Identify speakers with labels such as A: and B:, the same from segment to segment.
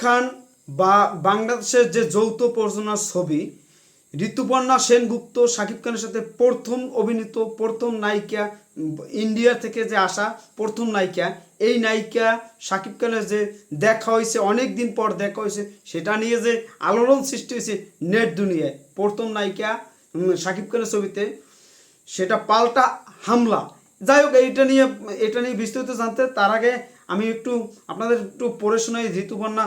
A: খান বা বাংলাদেশের যে যৌথ প্রযোজনার ছবি, ঋতুপর্ণা সেনগুপ্ত, শাকিব খানের সাথে প্রথম অভিনীত, প্রথম নায়িকা, ইন্ডিয়া থেকে যে আসা প্রথম নায়িকা, এই নায়িকা শাকিব খানের যে দেখা হয়েছে অনেক দিন পর দেখা হয়েছে, সেটা নিয়ে যে আলোড়ন সৃষ্টি হয়েছে নেট দুনিয়ায়। প্রথম নায়িকা শাকিব খানের ছবিতে, সেটা পাল্টা হামলা। যাই হোক, এইটা নিয়ে, এটা নিয়ে বিস্তারিত জানতে, তার আগে আমি একটু আপনাদের একটু পড়ে শোনাই ঋতুপর্ণা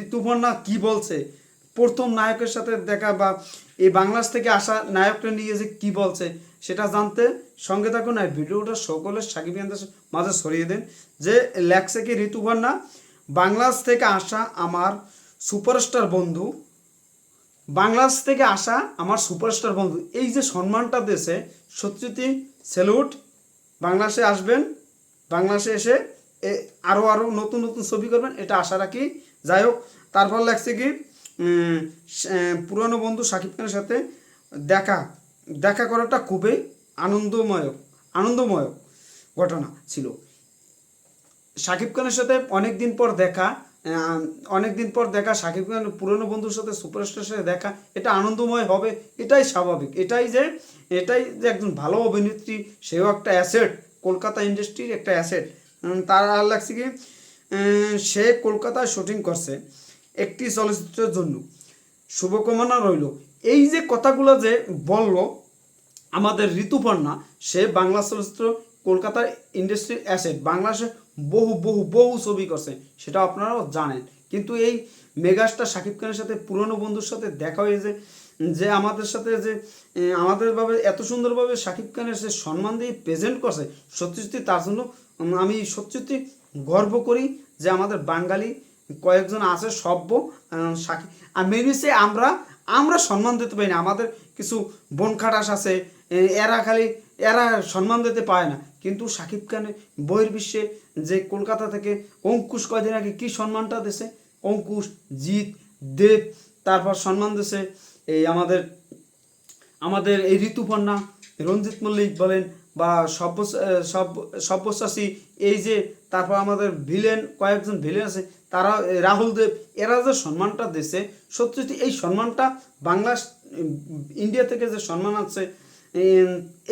A: ঋতুপর্ণা কি বলছে? প্রথম নায়কের সাথে দেখা বা এই বাংলাদেশ থেকে আসা নায়কটা নিয়ে যে কি বলছে, সেটা জানতে সঙ্গে থাকুন আর ভিডিওটা সকলের সাকিবিয়ানদের মাঝে ছড়িয়ে দেন যে লেখছে কি ঋতুপর্ণা, বাংলাদেশ থেকে আসা আমার সুপারস্টার বন্ধু, বাংলাদেশ থেকে আসা আমার সুপারস্টার বন্ধু, এই যে সম্মানটা দেশে সত্যি স্যালুট বাংলাদেশে আসবেন, বাংলাদেশে এসে এ- আরও আরও নতুন নতুন ছবি করবেন, এটা আশা রাখি। যাই হোক, তারপর লাগছে কি পুরনো বন্ধু শাকিব খানের সাথে দেখা। দেখা করাটা খুবই আনন্দময় আনন্দময় ঘটনা ছিল। শাকিব খানের সাথে অনেক দিন পর দেখা অনেক দিন পর দেখা শাকিব খান পুরনো বন্ধুর সাথে সুপারস্টারের সাথে দেখা, এটা আনন্দময় হবে, এটাই স্বাভাবিক। এটাই যে এটাই যে একজন ভালো অভিনেত্রী, সেও একটা অ্যাসেট কলকাতা ইন্ডাস্ট্রির একটা অ্যাসেট তার আর লাগছে কি সে কলকাতায় শুটিং করছে একটি চলচ্চিত্রের জন্য। শুভকামনা রইল। এই যে কথাগুলো যে বলল আমাদের ঋতুপর্ণা, সে বাংলা চলচ্চিত্র কলকাতার ইন্ডাস্ট্রির অ্যাসেট বাংলাদেশে বহু বহু বহু ছবি করছে, সেটা আপনারাও জানেন। কিন্তু এই মেগাস্টার শাকিব খানের সাথে পুরনো বন্ধুর সাথে দেখা হয়েছে যে আমাদের সাথে যে এ, আমাদের ভাবে এত সুন্দরভাবে শাকিব খানের সে সম্মান দিয়ে প্রেজেন্ট করছে সত্যি সত্যি তার জন্য আমি সত্যি সত্যি গর্ব করি যে আমাদের বাঙালি কয়েকজন আছে সভ্য শাকিব আর মেনুসে আমরা আমরা সম্মান দিতে পারি না। আমাদের কিছু বনখাটাস আছে এরা খালি এরা সম্মান দিতে পায় না। কিন্তু শাকিব খানের বহির্বিশ্বে যে কলকাতা থেকে অঙ্কুশ কয়দিন আগে কী সম্মানটা দিছে? অঙ্কুশ জিৎ দেব তারপর সম্মান দিছে এই আমাদের আমাদের এই ঋতুপর্ণা, রঞ্জিত মল্লিক বলেন বা সব্য সব, সব্যসাচী, এই যে তারপর আমাদের ভিলেন, কয়েকজন ভিলেন আছে, তারা রাহুল দেব, এরা যে সম্মানটা সত্যি সত্যি এই সম্মানটা বাংলা ইন্ডিয়া থেকে যে সম্মান আছে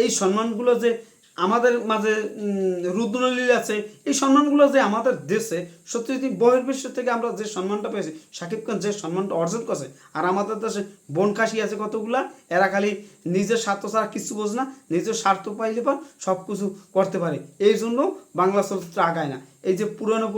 A: এই সম্মানগুলো যে আমাদের মাঝে উম, রুদ্রনীল আছে এই সম্মানগুলো যে আমাদের দেশে সত্যি বহির্বিশ্ব থেকে আমরা যে সম্মানটা পেয়েছি শাকিব খান যে সম্মানটা অর্জন করছে আর আমাদের দেশে বনকাশি আছে কতগুলা এরা খালি নিজের স্বার্থ ছাড়া কিছু বোঝ না নিজের স্বার্থ পাইলে পর সব কিছু করতে পারে। এই জন্য বাংলা চলচ্চিত্র আগায় না। এই যে পুরনো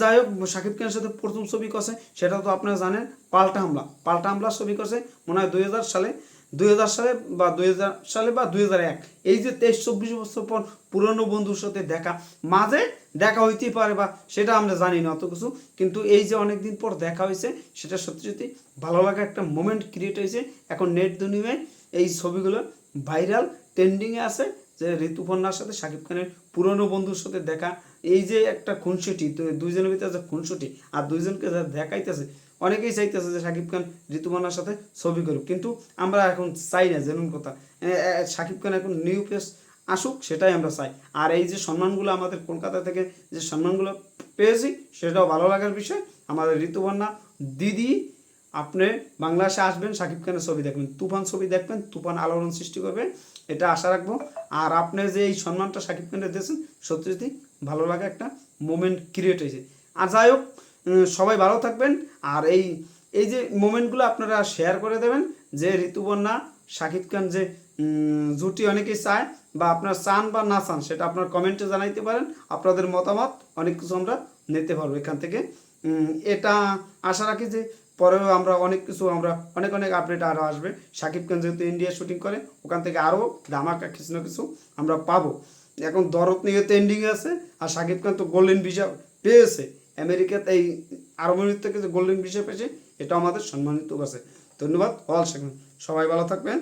A: যাই হোক শাকিব খানের সাথে প্রথম ছবি করছে সেটা তো আপনারা জানেন পাল্টা হামলা। পাল্টা হামলা ছবি করছে মনে হয় দুই হাজার সালে। দুই সালে বা দুই সালে বা দুই হাজার এক, এই যে তেইশ চব্বিশ বছর পর পুরনো বন্ধুর সাথে দেখা, মাঝে দেখা হইতেই পারে বা সেটা আমরা জানি না অত কিছু, কিন্তু এই যে অনেক দিন পর দেখা হয়েছে, সেটা সত্যি সত্যি ভালো লাগা একটা মোমেন্ট ক্রিয়েট হয়েছে। এখন নেট দুনিয়ায় এই ছবিগুলো ভাইরাল ট্রেন্ডিংয়ে আছে, যে ঋতুপর্ণার সাথে শাকিব খানের পুরনো বন্ধুর সাথে দেখা, এই যে একটা খুনসুটি দুইজনের ভিতরে খুনসুটি, আর দুইজনকে যা দেখাইতেছে অনেকেই চাইতেছে যে শাকিব খান ঋতুপর্ণার সাথে ছবি করুক। কিন্তু আমরা এখন চাই না যেমন কথা। শাকিব খান এখন নিউ ফেস আসুক, সেটাই আমরা চাই। আর এই যে সম্মানগুলো আমাদের কলকাতা থেকে যে সম্মানগুলো পেয়েছি, সেটাও ভালো লাগার বিষয়। আমাদের ঋতুপর্ণা দিদি, আপনি বাংলাদেশে আসবেন শাকিব খানের ছবি দেখবেন, তুফান ছবি দেখবেন, তুফান আলোড়ন সৃষ্টি করবে, এটা আশা রাখব। আর আপনি যে এই সম্মানটা শাকিব খানের দিয়েছেন, সত্যি সত্যি ভালো লাগা একটা মোমেন্ট ক্রিয়েট হয়েছে। আর যাই হোক সবাই ভালো থাকবেন। আর এই এই যে মোমেন্টগুলো আপনারা শেয়ার করে দেবেন, যে ঋতুবন্যা শাকিব খান যে জুটি অনেকেই চায় বা আপনার চান বা না চান, সেটা আপনার কমেন্টে জানাইতে পারেন। আপনাদের মতামত, অনেক কিছু আমরা নিতে পারব এখান থেকে। এটা আশা রাখি যে পরেও আমরা অনেক কিছু, আমরা অনেক অনেক আপডেট আরও আসবে। শাকিব খান যেহেতু ইন্ডিয়া শুটিং করে, ওখান থেকে আরও ধামাকা কিছু না কিছু আমরা পাবো। এখন দরদ নিয়ে তো এন্ডিং আছে, আর শাকিব খান তো গোল্ডেন ভিসা পেয়েছে। আমেরিকাতে এই আরব আমিরাত থেকে যে গোল্ডেন ভিসা পেয়েছে এটা আমাদের সম্মানিত আছে ধন্যবাদ অল সেকেন্ড। সবাই ভালো থাকবেন।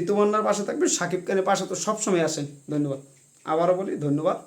A: ঋতুবন্যার পাশে থাকবেন। সাকিব খানের পাশে তো সবসময় আসেন। ধন্যবাদ। আবারও বলি, ধন্যবাদ।